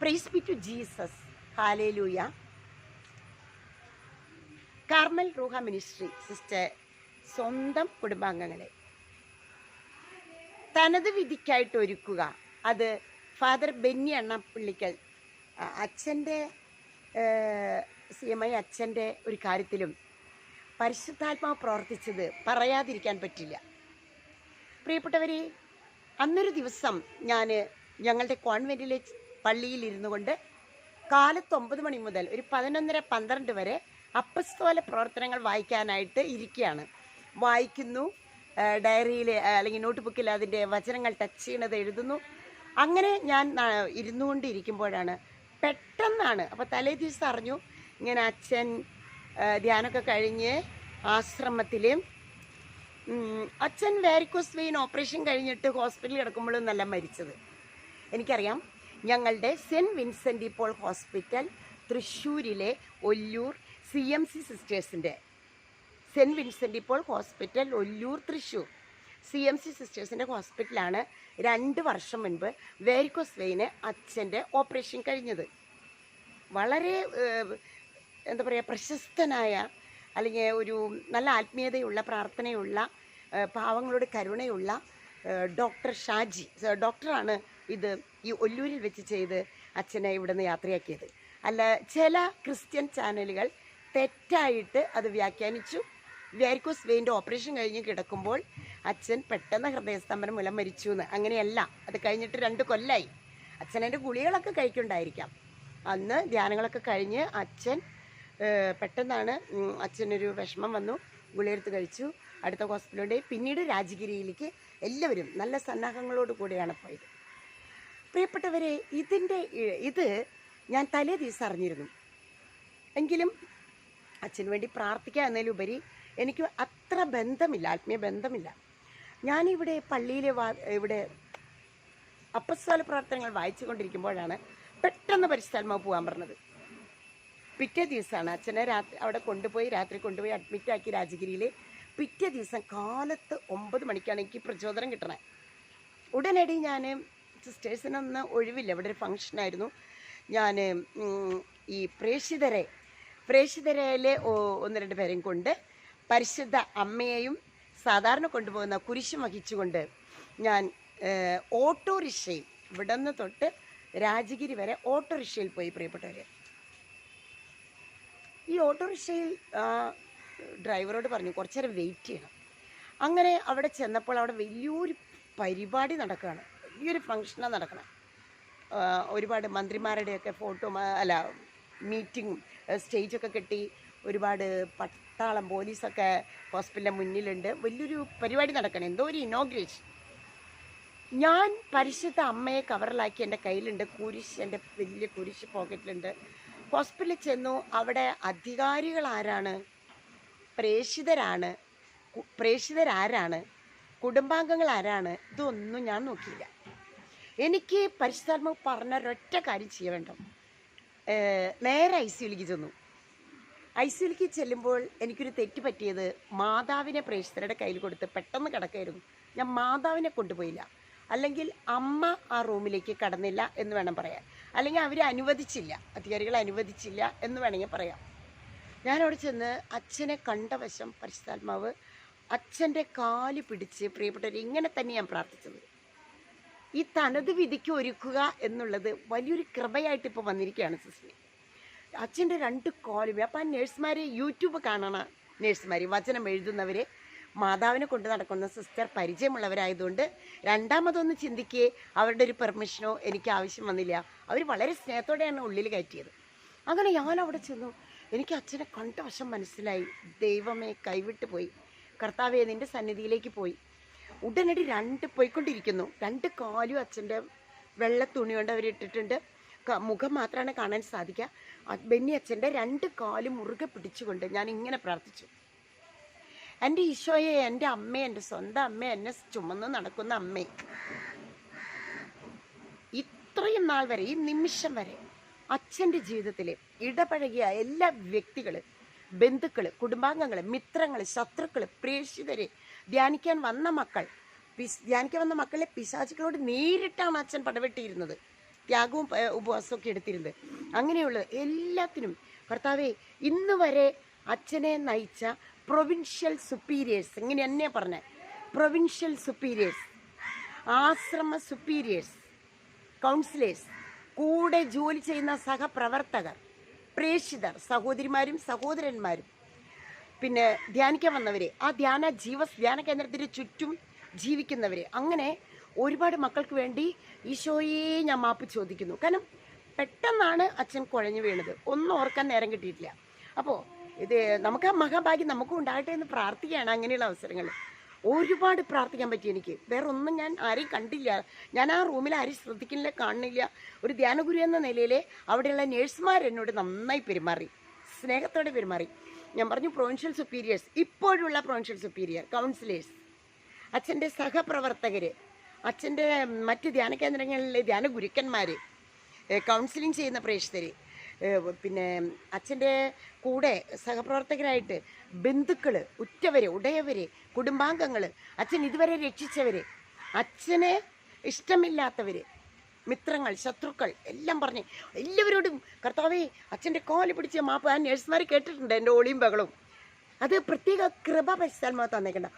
Praise be to Jesus hallelujah Carmel റൂഹ ministry sister സ്വന്തം കുടുംബാംഗങ്ങളെ. തനത് വിധിക്കായിട്ട് ഒരുക്കുക. അത് ഫാദർ ബെന്നി അണ്ണപ്പിള്ളിക്കൽ അച്ഛന്റെ സി എം ഐ അച്ഛന്റെ ഒരു കാര്യത്തിലും പരിശുദ്ധാത്മാവ് പ്രവർത്തിച്ചത് പറയാതിരിക്കാൻ പറ്റില്ല. പ്രിയപ്പെട്ടവരെ അന്നൊരു ദിവസം ഞാൻ ഞങ്ങളുടെ കോൺവെന്റിലെ പള്ളിയിൽ ഇരുന്നു കൊണ്ട് കാലത്ത് ഒമ്പത് മണി മുതൽ ഒരു പതിനൊന്നര പന്ത്രണ്ട് വരെ അപ്പസ്തോല പ്രവർത്തനങ്ങൾ വായിക്കാനായിട്ട് ഇരിക്കുകയാണ്. വായിക്കുന്നു ഡയറിയിൽ അല്ലെങ്കിൽ നോട്ട് ബുക്കിൽ അതിന്റെ വചനങ്ങൾ ടച്ച് ചെയ്യണത് എഴുതുന്നു. അങ്ങനെ ഞാൻ ഇരുന്നു കൊണ്ടിരിക്കുമ്പോഴാണ് പെട്ടെന്നാണ് അപ്പോൾ തലേ ദിവസം അറിഞ്ഞു ഇങ്ങനെ അച്ഛൻ ധ്യാനമൊക്കെ കഴിഞ്ഞ് ആശ്രമത്തിൽ അച്ഛൻ വാരിക്കോസ് വെയിൻ ഓപ്പറേഷൻ കഴിഞ്ഞിട്ട് ഹോസ്പിറ്റലിൽ കിടക്കുമ്പോഴും നല്ല മരിച്ചത്. എനിക്കറിയാം ഞങ്ങളുടെ സെന്റ് വിൻസെന്റ് ഇപ്പോൾ ഹോസ്പിറ്റൽ തൃശ്ശൂരിലെ ഒല്ലൂർ സി എം സി സിസ്റ്റേഴ്സിന്റെ സെന്റ് വിൻസെന്റ് ഇപ്പോൾ hospital Ollur Thrissur. C M C സിസ്റ്റേഴ്സിന്റെ ഹോസ്പിറ്റലാണ് രണ്ട് വർഷം മുൻപ് വേരിക്കോസ് വെയിന് അച്ഛന്റെ ഓപ്പറേഷൻ കഴിഞ്ഞത്. വളരെ എന്താ പറയുക പ്രശസ്തനായ അല്ലെങ്കിൽ ഒരു നല്ല ആത്മീയതയുള്ള പ്രാർത്ഥനയുള്ള പാവങ്ങളുടെ കരുണയുള്ള ഡോക്ടർ ഷാജി ഡോക്ടറാണ് ഇത് ഈ ഒല്ലൂരിൽ വെച്ച് ചെയ്ത് അച്ഛനെ ഇവിടെ നിന്ന് യാത്രയാക്കിയത്. അല്ല ചില ക്രിസ്ത്യൻ ചാനലുകൾ തെറ്റായിട്ട് അത് വ്യാഖ്യാനിച്ചു. വ്യാരിക്കോസ് വെയിന്റെ ഓപ്പറേഷൻ കഴിഞ്ഞ് കിടക്കുമ്പോൾ അച്ഛൻ പെട്ടെന്ന് ഹൃദയസ്തംഭനം മൂലം മരിച്ചു എന്ന് അങ്ങനെയല്ല അത് കഴിഞ്ഞിട്ട് രണ്ട് കൊല്ലായി. അച്ഛൻ എന്റെ ഗുളികളൊക്കെ കഴിക്കുന്നുണ്ടായിരിക്കാം. അന്ന് ധ്യാനങ്ങളൊക്കെ കഴിഞ്ഞ് അച്ഛൻ പെട്ടെന്നാണ് അച്ഛനൊരു വിഷമം വന്നു. ഗുളിയെടുത്ത് കഴിച്ചു. അടുത്ത ഹോസ്പിറ്റലിന്റെ പിന്നീട് രാജഗിരിയിലേക്ക് എല്ലാവരും നല്ല സന്നാഹങ്ങളോട് കൂടിയാണ് പോയത്. പ്രിയപ്പെട്ടവരെ ഇതിന്റെ ഇത് ഞാൻ തലേ ദിവസം അറിഞ്ഞിരുന്നു. എങ്കിലും അച്ഛന് വേണ്ടി പ്രാർത്ഥിക്കുക എന്നതിലുപരി എനിക്ക് അത്ര ബന്ധമില്ല ആത്മീയ ബന്ധമില്ല. ഞാനിവിടെ പള്ളിയിലെ വാ ഇവിടെ അപ്പസ്വല പ്രവർത്തനങ്ങൾ വായിച്ചുകൊണ്ടിരിക്കുമ്പോഴാണ് പെട്ടെന്ന് പരിശുദ്ധാത്മാവ് പോകാൻ പറഞ്ഞത്. പിറ്റേ ദിവസമാണ് അച്ഛനെ രാത്രി അവിടെ കൊണ്ടുപോയി രാത്രി കൊണ്ടുപോയി അഡ്മിറ്റാക്കി രാജഗിരിയിൽ പിറ്റേ ദിവസം കാലത്ത് ഒമ്പത് മണിക്കാണ് എനിക്ക് പ്രചോദനം കിട്ടണേ. ഉടനടി ഞാൻ സിസ്റ്റേഴ്സിനൊന്ന് ഒഴിവില്ല. ഇവിടെ ഒരു ഫംഗ്ഷനായിരുന്നു ഞാൻ ഈ പ്രേക്ഷിതരെ പ്രേക്ഷിതരയിലെ ഒന്ന് രണ്ട് പേരെയും കൊണ്ട് പരിശുദ്ധ അമ്മയെയും സാധാരണ കൊണ്ടുപോകുന്ന കുരിശ് വഹിച്ചുകൊണ്ട് ഞാൻ ഓട്ടോറിക്ഷയിൽ ഇവിടെ നിന്ന് തൊട്ട് രാജഗിരി വരെ ഓട്ടോറിക്ഷയിൽ പോയി പ്രിയപ്പെട്ടവരെ. ഈ ഓട്ടോറിക്ഷയിൽ ഡ്രൈവറോട് പറഞ്ഞു കുറച്ചു നേരം വെയിറ്റ് ചെയ്യണം. അങ്ങനെ അവിടെ ചെന്നപ്പോൾ അവിടെ വലിയൊരു പരിപാടി നടക്കുകയാണ്. വലിയൊരു ഫങ്ഷനാണ് നടക്കണം. ഒരുപാട് മന്ത്രിമാരുടെയൊക്കെ ഫോട്ടോ അല്ല മീറ്റിങ്ങും സ്റ്റേജൊക്കെ കെട്ടി ഒരുപാട് പട്ടാളം പോലീസൊക്കെ ഹോസ്പിറ്റലിന്റെ മുന്നിലുണ്ട്. വലിയൊരു പരിപാടി നടക്കണം. എന്തോ ഒരു ഇനോഗ്രേഷൻ ഞാൻ പരിശുദ്ധ അമ്മയെ കവറിലാക്കി എന്റെ കയ്യിലുണ്ട്. കുരിശ് എന്റെ വലിയ കുരിശ് പോക്കറ്റിലുണ്ട് ഹോസ്പിറ്റലിൽ ചെന്നു. അവിടെ അധികാരികൾ ആരാണ്? പ്രേഷിതരാണ് പ്രേഷിതരാരാണ് കുടുംബാംഗങ്ങൾ ആരാണ്? ഇതൊന്നും ഞാൻ നോക്കിയില്ല. എനിക്ക് പരിശുദ്ധാത്മ പറഞ്ഞ ഒരൊറ്റ കാര്യം ചെയ്യേണ്ട നേരെ ഐ സിയിലേക്ക് ചെന്നു. ഐ സിയിലേക്ക് ചെല്ലുമ്പോൾ എനിക്കൊരു തെറ്റ് പറ്റിയത് മാതാവിനെ പ്രേക്ഷിതരുടെ കയ്യിൽ കൊടുത്ത് പെട്ടെന്ന് കിടക്കായിരുന്നു. ഞാൻ മാതാവിനെ കൊണ്ടുപോയില്ല. അല്ലെങ്കിൽ അമ്മ ആ റൂമിലേക്ക് കടന്നില്ല എന്ന് വേണം പറയാൻ. അല്ലെങ്കിൽ അവർ അനുവദിച്ചില്ല. അധികാരികൾ അനുവദിച്ചില്ല എന്ന് വേണമെങ്കിൽ പറയാം ഞാനവിടെ ചെന്ന് അച്ഛനെ കണ്ട വശം പരിശുദ്ധാത്മാവ് അച്ഛന്റെ കാൽ പിടിച്ച് പ്രിയപ്പെട്ടവർ ഇങ്ങനെ തന്നെ ഞാൻ പ്രാർത്ഥിച്ചത്. ഈ തനത് വിധിക്ക് ഒരുക്കുക എന്നുള്ളത് വലിയൊരു കൃപയായിട്ട് ഇപ്പോൾ വന്നിരിക്കുകയാണ് സിസ്റ്റർ. അച്ഛന്റെ രണ്ട് കോലും അപ്പം ആ നേഴ്സുമാർ യൂട്യൂബ് കാണണ നേഴ്സുമാർ വചനം എഴുതുന്നവർ മാതാവിനെ കൊണ്ട് നടക്കുന്ന സിസ്റ്റർ പരിചയമുള്ളവരായതുകൊണ്ട് രണ്ടാമതൊന്ന് ചിന്തിക്കുകയെ അവരുടെ ഒരു പെർമിഷനോ എനിക്ക് ആവശ്യം വന്നില്ല. അവർ വളരെ സ്നേഹത്തോടെയാണ് ഉള്ളിൽ കയറ്റിയത്. അങ്ങനെ ഞാൻ അവിടെ ചെന്നു. എനിക്ക് അച്ഛനെ കണ്ട വശം മനസ്സിലായി. ദൈവമേ കൈവിട്ട് പോയി. കർത്താവേ നിന്റെ സന്നിധിയിലേക്ക് പോയി. ഉടനടി രണ്ട് പോയിക്കൊണ്ടിരിക്കുന്നു. രണ്ട് കാലും അച്ഛന്റെ വെള്ള തുണി കൊണ്ട് അവർ ഇട്ടിട്ടുണ്ട്. മുഖം മാത്രമാണ് കാണാൻ സാധിക്കുക ബെന്നി അച്ഛന്റെ രണ്ട് കാലും മുറുകെ പിടിച്ചുകൊണ്ട് ഞാൻ ഇങ്ങനെ പ്രാർത്ഥിച്ചു. എന്റെ ഈശോയെ എന്റെ അമ്മ എന്റെ സ്വന്തം അമ്മ എന്നെ ചുമന്ന് നടക്കുന്ന അമ്മേ. ഇത്രയും നാൾ വരെ ഈ നിമിഷം വരെ അച്ഛന്റെ ജീവിതത്തിലെ ഇടപഴകിയ എല്ലാ വ്യക്തികൾ ബന്ധുക്കൾ കുടുംബാംഗങ്ങൾ മിത്രങ്ങൾ ശത്രുക്കൾ പ്രേക്ഷിതരെ ധ്യാനിക്കാൻ വന്ന മക്കൾ. ധ്യാനിക്കാൻ വന്ന മക്കളെ പിശാചുക്കളോട് നേരിട്ടാണ് അച്ഛൻ പടവെട്ടിയിരുന്നത്. ത്യാഗവും ഉപവാസമൊക്കെ എടുത്തിരുന്നത്. അങ്ങനെയുള്ള എല്ലാത്തിനും കർത്താവെ ഇന്ന് വരെ അച്ഛനെ നയിച്ച പ്രൊവിൻഷ്യൽ സുപ്പീരിയേഴ്സ് ഇങ്ങനെ എന്നെ പറഞ്ഞ. പ്രൊവിൻഷ്യൽ സുപ്പീരിയേഴ്സ് ആശ്രമ സുപ്പീരിയേഴ്സ് കൗൺസിലേഴ്സ് കൂടെ ജോലി ചെയ്യുന്ന സഹപ്രവർത്തകർ പ്രേക്ഷിതർ സഹോദരിമാരും സഹോദരന്മാരും. പിന്നെ ധ്യാനിക്കാൻ വന്നവരെ ആ ധ്യാന ജീവ ധ്യാന കേന്ദ്രത്തിന് ചുറ്റും ജീവിക്കുന്നവരെ. അങ്ങനെ ഒരുപാട് മക്കൾക്ക് വേണ്ടി ഈശോയെ ഞാൻ മാപ്പ് ചോദിക്കുന്നു. കാരണം പെട്ടെന്നാണ് അച്ഛൻ കുഴഞ്ഞു വീണത്. ഒന്നും ഓർക്കാൻ നേരം കിട്ടിയിട്ടില്ല. അപ്പോൾ ഇത് നമുക്ക് ആ മഹാഭാഗ്യം നമുക്കും ഉണ്ടാകട്ടെ എന്ന് പ്രാർത്ഥിക്കുകയാണ് അങ്ങനെയുള്ള അവസരങ്ങൾ. ഒരുപാട് പ്രാർത്ഥിക്കാൻ പറ്റി എനിക്ക്. വേറെ ഒന്നും ഞാൻ ആരെയും കണ്ടില്ല. ഞാൻ ആ റൂമിൽ ആരെയും ശ്രദ്ധിക്കുന്നില്ല കാണുന്നില്ല. ഒരു ധ്യാനഗുരു എന്ന നിലയിൽ അവിടെയുള്ള നേഴ്സുമാർ എന്നോട് നന്നായി പെരുമാറി. സ്നേഹത്തോടെ പെരുമാറി. ഞാൻ പറഞ്ഞു പ്രൊവിൻഷ്യൽ സുപ്പീരിയേഴ്സ് ഇപ്പോഴുള്ള പ്രൊവിൻഷ്യൽ സുപ്പീരിയർ കൗൺസിലേഴ്സ് അച്ഛന്റെ സഹപ്രവർത്തകർ അച്ഛന്റെ മറ്റ് ധ്യാന കേന്ദ്രങ്ങളിലെ ധ്യാന ഗുരുക്കന്മാർ കൗൺസിലിംഗ് ചെയ്യുന്ന പ്രേക്ഷിതർ പിന്നെ അച്ഛന്റെ കൂടെ സഹപ്രവർത്തകരായിട്ട് ബന്ധുക്കൾ ഉറ്റവർ ഉടയവർ കുടുംബാംഗങ്ങൾ അച്ഛൻ ഇതുവരെ രക്ഷിച്ചവർ അച്ഛനെ ഇഷ്ടമില്ലാത്തവർ മിത്രങ്ങൾ ശത്രുക്കൾ എല്ലാം പറഞ്ഞ് എല്ലാവരോടും കർത്താവേ അച്ഛന്റെ കോൽ പിടിച്ച മാപ്പ് ആ നേഴ്സുമാർ കേട്ടിട്ടുണ്ട് എന്റെ ഒളിയും ബഹളവും. അത് പ്രത്യേക കൃപ പരിശുദ്ധാത്മാവ് തന്നേക്കണ്ട.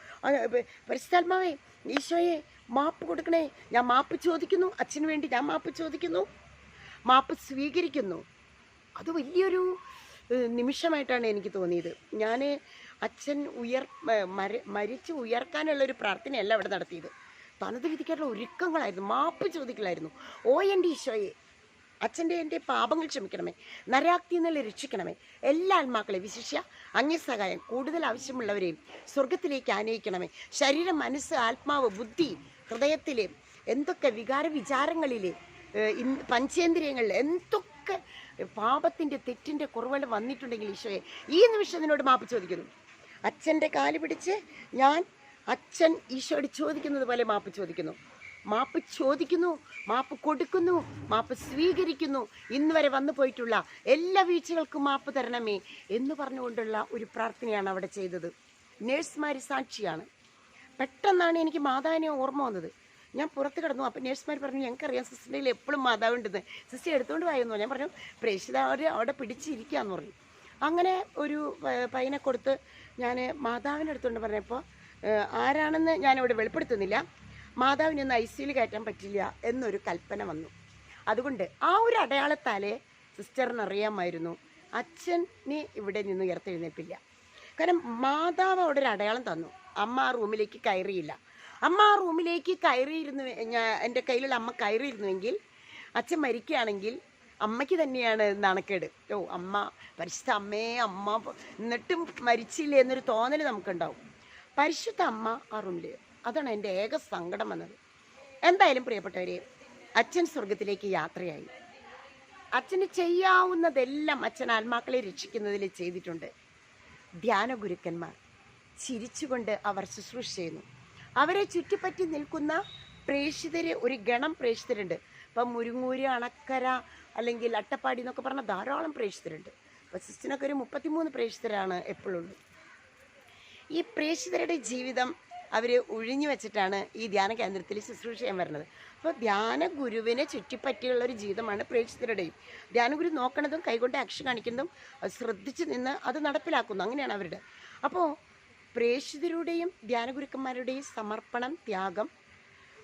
പരിസ്ഥാത്മാവേ ഈശോയെ മാപ്പ് കൊടുക്കണേ. ഞാൻ മാപ്പ് ചോദിക്കുന്നു അച്ഛന് വേണ്ടി ഞാൻ മാപ്പ് ചോദിക്കുന്നു. മാപ്പ് സ്വീകരിക്കുന്നു. അത് വലിയൊരു നിമിഷമായിട്ടാണ് എനിക്ക് തോന്നിയത്. ഞാൻ അച്ഛൻ ഉയർ മര- മരിച്ച് ഉയർക്കാനുള്ളൊരു പ്രാർത്ഥനയല്ല അവിടെ നടത്തിയത്. തനത് വിധിക്കാനുള്ള ഒരുക്കങ്ങളായിരുന്നു. മാപ്പ് ചോദിക്കലായിരുന്നു. ഓ എന്റെ ഈശോയെ അച്ഛന്റെ എന്റെ പാപങ്ങൾ ക്ഷമിക്കണമേ. നരാക്തി നിന്നുള്ള രക്ഷിക്കണമേ. എല്ലാ ആത്മാക്കളെയും വിശിഷ്യ അന്യസഹായം കൂടുതൽ ആവശ്യമുള്ളവരെയും സ്വർഗത്തിലേക്ക് ആനയിക്കണമേ. ശരീരം മനസ്സ് ആത്മാവ് ബുദ്ധി ഹൃദയത്തിലെ എന്തൊക്കെ വികാര വിചാരങ്ങളിലെ പഞ്ചേന്ദ്രിയങ്ങളിൽ എന്തൊക്കെ പാപത്തിന്റെ തെറ്റിന്റെ കുറവുകൾ വന്നിട്ടുണ്ടെങ്കിൽ ഈശോയെ ഈ നിമിഷം നിന്നോട് മാപ്പ് ചോദിക്കുന്നു. അച്ഛന്റെ കാൽ പിടിച്ച് ഞാൻ അച്ഛൻ ഈശോയോട് ചോദിക്കുന്നത് പോലെ മാപ്പ് ചോദിക്കുന്നു. മാപ്പ് ചോദിക്കുന്നു മാപ്പ് കൊടുക്കുന്നു മാപ്പ് സ്വീകരിക്കുന്നു. ഇന്ന് വരെ വന്നു പോയിട്ടുള്ള എല്ലാ വീഴ്ചകൾക്കും മാപ്പ് തരണമേ എന്ന് പറഞ്ഞുകൊണ്ടുള്ള ഒരു പ്രാർത്ഥനയാണ് അവിടെ ചെയ്തത്. നേഴ്സുമാർ സാക്ഷിയാണ്. പെട്ടെന്നാണ് എനിക്ക് മാതാവിനെ ഓർമ്മ വന്നത്. ഞാൻ പുറത്ത് കിടന്നു. അപ്പം നേഴ്സുമാർ പറഞ്ഞു ഞങ്ങൾക്കറിയാം സിസ്റ്ററിൽ എപ്പോഴും മാതാവുണ്ടെന്ന്. സിസ്റ്റർ എടുത്തുകൊണ്ട് വായെന്നു ഞാൻ പറഞ്ഞു പ്രേക്ഷിത അവർ അവിടെ പിടിച്ചിരിക്കാന്ന് പറഞ്ഞു അങ്ങനെ ഒരു പയ്യനെ കൊടുത്ത് ഞാൻ മാതാവിന്റെ അടുത്തുകൊണ്ട് പറഞ്ഞപ്പോൾ ആരാണെന്ന് ഞാനിവിടെ വെളിപ്പെടുത്തുന്നില്ല. മാതാവിനെ ഒന്ന് ഐ സിയിൽ കയറ്റാൻ പറ്റില്ല എന്നൊരു കൽപ്പന വന്നു. അതുകൊണ്ട് ആ ഒരു അടയാളത്താലേ സിസ്റ്ററിന് അറിയാമായിരുന്നു അച്ഛനെ ഇവിടെ നിന്ന് ഉയർത്തെഴുന്നേൽപ്പില്ല കാരണം മാതാവ് അവിടെ ഒരു അടയാളം തന്നു. അമ്മ ആ റൂമിലേക്ക് കയറിയില്ല. അമ്മ ആ റൂമിലേക്ക് കയറിയിരുന്നു എന്റെ കയ്യിലുള്ള അമ്മ കയറിയിരുന്നുവെങ്കിൽ അച്ഛൻ മരിക്കുകയാണെങ്കിൽ അമ്മയ്ക്ക് തന്നെയാണ് നണക്കേട്. ഓ അമ്മ പരിശുദ്ധ അമ്മേ അമ്മ എന്നിട്ടും മരിച്ചില്ലേ എന്നൊരു തോന്നൽ നമുക്കുണ്ടാവും. പരിശുദ്ധ അമ്മ ആ റൂമിൽ അതാണ് എന്റെ ഏക സങ്കടം വന്നത്. എന്തായാലും പ്രിയപ്പെട്ടവരെ അച്ഛൻ സ്വർഗത്തിലേക്ക് യാത്രയായി. അച്ഛന് ചെയ്യാവുന്നതെല്ലാം അച്ഛൻ ആത്മാക്കളെ രക്ഷിക്കുന്നതിൽ ചെയ്തിട്ടുണ്ട്. ധ്യാന ഗുരുക്കന്മാർ ചിരിച്ചുകൊണ്ട് അവർ ശുശ്രൂഷ ചെയ്യുന്നു. അവരെ ചുറ്റിപ്പറ്റി നിൽക്കുന്ന പ്രേക്ഷിതർ ഒരു ഗണം പ്രേക്ഷിതരുണ്ട്. ഇപ്പം മുരുങ്ങൂര് അണക്കര അല്ലെങ്കിൽ അട്ടപ്പാടി എന്നൊക്കെ പറഞ്ഞ ധാരാളം പ്രേക്ഷിതരുണ്ട്. അപ്പം സിസ്റ്റിനൊക്കെ ഒരു മുപ്പത്തിമൂന്ന് പ്രേക്ഷിതരാണ് എപ്പോഴുള്ളൂ ഈ പ്രേക്ഷിതരുടെ ജീവിതം അവർ ഒഴിഞ്ഞു വെച്ചിട്ടാണ് ഈ ധ്യാന കേന്ദ്രത്തിൽ ശുശ്രൂഷ ചെയ്യാൻ വരുന്നത്. അപ്പോൾ ധ്യാന ഗുരുവിനെ ചുറ്റിപ്പറ്റിയുള്ള ഒരു ജീവിതമാണ് പ്രേക്ഷിതരുടെയും. ധ്യാനഗുരു നോക്കണതും കൈകൊണ്ട് ആക്ഷൻ കാണിക്കുന്നതും ശ്രദ്ധിച്ച് നിന്ന് അത് നടപ്പിലാക്കുന്നു. അങ്ങനെയാണ് അവരുടെ. അപ്പോൾ പ്രേക്ഷിതരുടെയും ധ്യാനഗുരുക്കന്മാരുടെയും സമർപ്പണം ത്യാഗം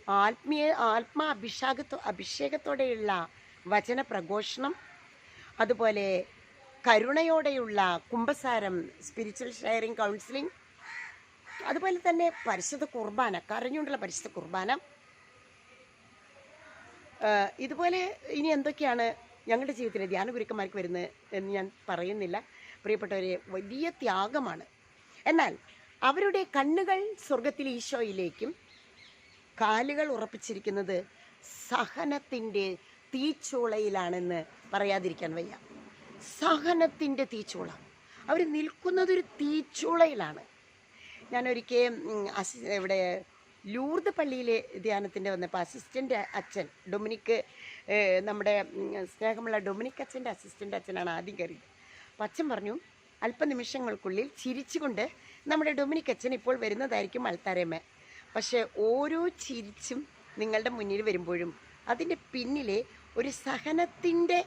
ആത്മീയ ആത്മാ അഭിഷേകത്തോ അഭിഷേകത്തോടെയുള്ള വചന പ്രഘോഷണം അതുപോലെ കരുണയോടെയുള്ള കുംഭസാരം സ്പിരിച്വൽ ഷെയറിംഗ് കൗൺസിലിംഗ് അതുപോലെ തന്നെ പരിശുദ്ധ കുർബാന കരഞ്ഞുകൊണ്ടുള്ള പരിശുദ്ധ കുർബാന. ഇതുപോലെ ഇനി എന്തൊക്കെയാണ് ഞങ്ങളുടെ ജീവിതത്തിലെ ധ്യാന ഗുരുക്കന്മാർക്ക് വരുന്നത് എന്ന് ഞാൻ പറയുന്നില്ല. പ്രിയപ്പെട്ടവരെ വലിയ ത്യാഗമാണ്. എന്നാൽ അവരുടെ കണ്ണുകൾ സ്വർഗത്തിലെ ഈശോയിലേക്കും കാലുകൾ ഉറപ്പിച്ചിരിക്കുന്നത് സഹനത്തിന്റെ തീച്ചൂളയിലാണെന്ന് പറയാതിരിക്കാൻ വയ്യ. സഹനത്തിന്റെ തീച്ചൂള. അവർ നിൽക്കുന്നതൊരു തീച്ചൂളയിലാണ്. ഞാനൊരിക്കൽ അസി ഇവിടെ ലൂർദ് പള്ളിയിലെ ധ്യാനത്തിന്റെ വന്നപ്പോൾ അസിസ്റ്റന്റ് അച്ഛൻ ഡൊമിനിക്ക് നമ്മുടെ സ്നേഹമുള്ള ഡൊമിനിക് അച്ഛന്റെ അസിസ്റ്റന്റ് അച്ഛനാണ് ആദ്യം കയറിയത്. അപ്പം അച്ഛൻ പറഞ്ഞു അല്പനിമിഷങ്ങൾക്കുള്ളിൽ ചിരിച്ചുകൊണ്ട് നമ്മുടെ ഡൊമിനിക് അച്ഛൻ ഇപ്പോൾ വരുന്നതായിരിക്കും അൾത്താരമ്മ പക്ഷേ ഓരോ ചിരിച്ചും നിങ്ങളുടെ മുന്നിൽ വരുമ്പോഴും അതിന്റെ പിന്നിലെ ഒരു സഹനത്തിന്റെ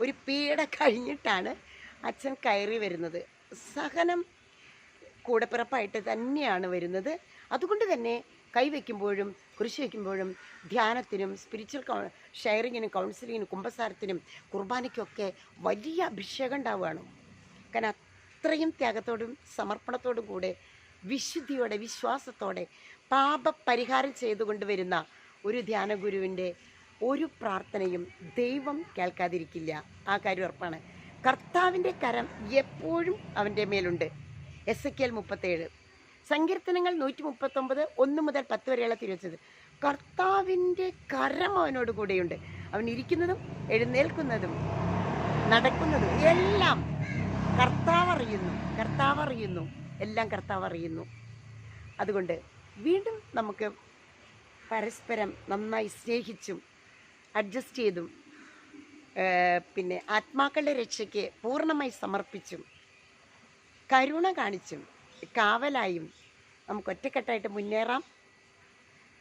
ഒരു പീഡ കഴിഞ്ഞിട്ടാണ് അച്ഛൻ കയറി വരുന്നത്. സഹനം കൂടപ്പിറപ്പായിട്ട് തന്നെയാണ് വരുന്നത്. അതുകൊണ്ട് തന്നെ കൈവയ്ക്കുമ്പോഴും കുരിശ് വയ്ക്കുമ്പോഴും ധ്യാനത്തിനും സ്പിരിച്വൽ കൗ ഷെയറിങ്ങിനും കൗൺസിലിങ്ങിനും കുമ്പസാരത്തിനും കുർബാനയ്ക്കൊക്കെ വലിയ അഭിഷേകം ഉണ്ടാവുകയാണ്. കാരണം അത്രയും ത്യാഗത്തോടും സമർപ്പണത്തോടും കൂടെ വിശുദ്ധിയോടെ വിശ്വാസത്തോടെ പാപപരിഹാരം ചെയ്തുകൊണ്ട് വരുന്ന ഒരു ധ്യാന ഗുരുവിന്റെ ഒരു പ്രാർത്ഥനയും ദൈവം കേൾക്കാതിരിക്കില്ല. ആ കാര്യം ഉറപ്പാണ്. കർത്താവിന്റെ കരം എപ്പോഴും അവന്റെ മേലുണ്ട്. എസ് എ കെൽ മുപ്പത്തേഴ്. സങ്കീർത്തനങ്ങൾ നൂറ്റി മുപ്പത്തൊമ്പത് ഒന്ന് മുതൽ പത്ത് വരെയുള്ള തിരിച്ചത് കർത്താവിന്റെ കരം അവനോട് കൂടെയുണ്ട്. അവൻ ഇരിക്കുന്നതും എഴുന്നേൽക്കുന്നതും നടക്കുന്നതും എല്ലാം കർത്താവ് അറിയുന്നു കർത്താവ് അറിയുന്നു എല്ലാം കർത്താവ് അറിയുന്നു അതുകൊണ്ട് വീണ്ടും നമുക്ക് പരസ്പരം നന്നായി സ്നേഹിച്ചും അഡ്ജസ്റ്റ് ചെയ്തും പിന്നെ ആത്മാക്കളുടെ രക്ഷയ്ക്ക് പൂർണമായി സമർപ്പിച്ചും കരുണ കാണിച്ചും കാവലായും നമുക്ക് ഒറ്റക്കെട്ടായിട്ട് മുന്നേറാം.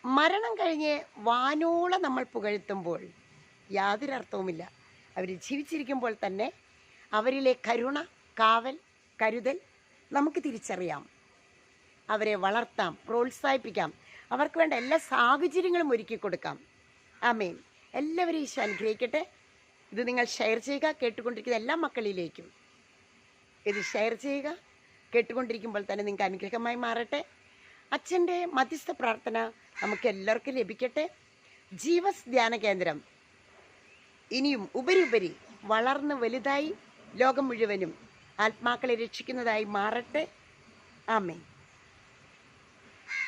മരണം കഴിഞ്ഞ് വാനോളം നമ്മൾ പുകഴ്ത്തുമ്പോൾ യാതൊരർത്ഥവുമില്ല. അവർ ജീവിച്ചിരിക്കുമ്പോൾ തന്നെ അവരിലെ കരുണ കാവൽ കരുതൽ നമുക്ക് തിരിച്ചറിയാം. അവരെ വളർത്താം പ്രോത്സാഹിപ്പിക്കാം. അവർക്ക് വേണ്ട എല്ലാ സാഹചര്യങ്ങളും ഒരുക്കി കൊടുക്കാം. ആമേൻ. എല്ലാവരും ഈശോ അനുഗ്രഹിക്കട്ടെ. ഇത് നിങ്ങൾ ഷെയർ ചെയ്യുക കേട്ടുകൊണ്ടിരിക്കുന്ന എല്ലാ മക്കളിലേക്കും. ഇത് ഷെയർ ചെയ്യുക കേട്ടുകൊണ്ടിരിക്കുമ്പോൾ തന്നെ നിങ്ങൾക്ക് അനുഗ്രഹമായി മാറട്ടെ. അച്ഛന്റെ മധ്യസ്ഥ പ്രാർത്ഥന നമുക്ക് എല്ലാവർക്കും ലഭിക്കട്ടെ. ജീവസ് ധ്യാന കേന്ദ്രം. ഇനിയും ഉപരി ഉപരി വളർന്ന് വലുതായി ലോകം മുഴുവനും. ആത്മാക്കളെ രക്ഷിക്കുന്നതായി മാറട്ടെ. ആമേ